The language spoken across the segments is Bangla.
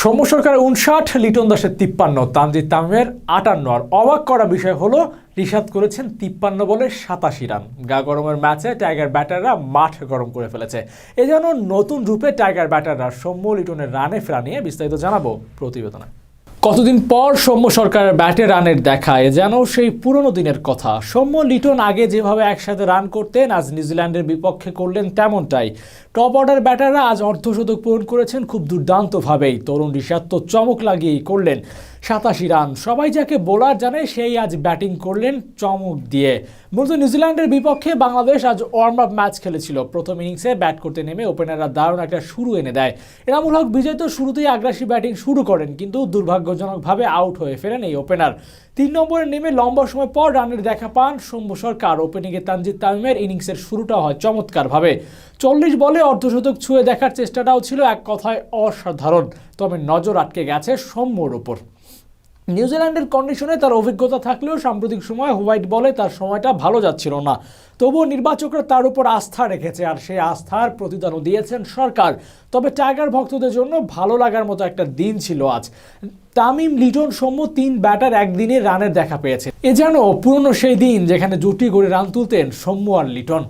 সৌম্য সরকার উনষাট, লিটন দাসের তিপ্পান্ন, তানজিদ তামিমের আটান্ন, আর অবাক করা বিষয় হলো, রিশাদ করেছেন তিপ্পান্ন বলে সাতাশি রান। গা গরমের ম্যাচে টাইগার ব্যাটাররা মাঠ গরম করে ফেলেছে। এ যেন নতুন রূপে টাইগার ব্যাটাররা সৌম্য, লিটনের রানে ফেরা নিয়ে বিস্তারিত জানাব প্রতিবেদনে। কতদিন পর সৌম্য সরকারের ব্যাটে রানের দেখা এ যেন সেই পুরনো দিনের কথা। সৌম্য লিটন আগে যেভাবে একসাথে রান করতেন, আজ নিউজিল্যান্ডের বিপক্ষে করলেন তেমনটাই। টপ অর্ডার ব্যাটাররা আজ অর্ধশতক পূরণ করেছেন খুব দুর্দান্তভাবেই। তরুণ ঋষাদ তো চমক লাগিয়েই করলেন সাতাশি রান। সবাই যাকে বোলার জানে, সেই আজ ব্যাটিং করলেন চমক দিয়ে। মূলত নিউজিল্যান্ডের বিপক্ষে বাংলাদেশ আজ ওয়ার্ম আপ ম্যাচ খেলেছিল। প্রথম ইনিংসে ব্যাট করতে নেমে ওপেনাররা দারুণ একটা শুরু এনে দেয়। এনামুল হক বিজয় তো শুরুতেই আগ্রাসী ব্যাটিং শুরু করেন, কিন্তু দুর্ভাগ্যজনকভাবে আউট হয়ে ফেরেন এই ওপেনার তিন নম্বরে নেমে লম্বা সময় পর রানের দেখা পান সৌম্য সরকার। ওপেনিংয়ে তানজিদ তামিমের ইনিংসের শুরুটা হয় চমৎকারভাবে। চল্লিশ বলে অর্ধশতক ছুঁয়ে দেখার চেষ্টাটাও ছিল এক কথায় অসাধারণ। তবে নজর আটকে গেছে সৌম্যর ওপর নিউজিল্যান্ডের কন্ডিশনে তার অভিজ্ঞতা থাকলেও সাম্প্রতিক সময় হোয়াইট বলে তার সময়টা ভালো যাচ্ছিল না। তবুও নির্বাচকরা তার উপর আস্থা রেখেছে আর সেই আস্থার প্রতিদানও দিয়েছেন সরকার। তবে টাইগার ভক্তদের জন্য ভালো লাগার মতো একটা দিন ছিল আজ। তামিম লিটন সৌম্য তিন ব্যাটার একদিনে রানের দেখা পেয়েছে। এ যেন পুরনো সেই দিন যেখানে জুটি করে রান তুলতেন সৌম্য আর লিটন।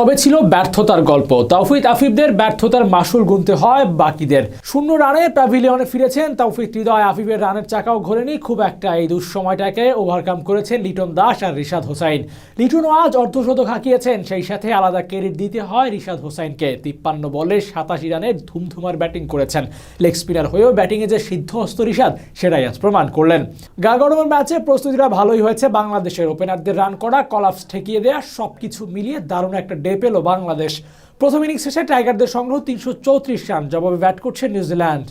তবে ছিল ব্যর্থতার গল্প। তাওফিক আফিফদের ব্যর্থতার মাসুল গুনতে হয় বাকিদের। শূন্য রানে প্যাভিলিয়নে ফিরেছেন তাওফিক হৃদয় আফিফের রানের চাকাও ঘোরেনি। খুব একটা এই দুঃসময়টাকে ওভারকাম করেছেন লিটন দাস আর রিশাদ হোসাইন। লিটনও আজ অর্ধশতক হাঁকিয়েছেন। সেই সাথে আলাদা ক্রেডিট দিতে হয় রিশাদ হোসাইনকে। তিপ্পান্ন বলে সাতাশি রানের ধুমধুমার ব্যাটিং করেছেন। লেগ স্পিনার হয়েও ব্যাটিংয়ে যে সিদ্ধহস্ত রিশাদ, সেটাই আজ প্রমাণ করলেন। গা গরমের ম্যাচে প্রস্তুতিটা ভালোই হয়েছে বাংলাদেশের ওপেনারদের রান করা কলাপস ঠেকিয়ে দেওয়া সব কিছু মিলিয়ে দারুণ একটা পেল বাংলাদেশ। প্রথম ইনিংস শেষে টাইগারদের সংগ্রহ তিনশো চৌত্রিশ রান জবাবে ব্যাট করছে নিউজিল্যান্ড।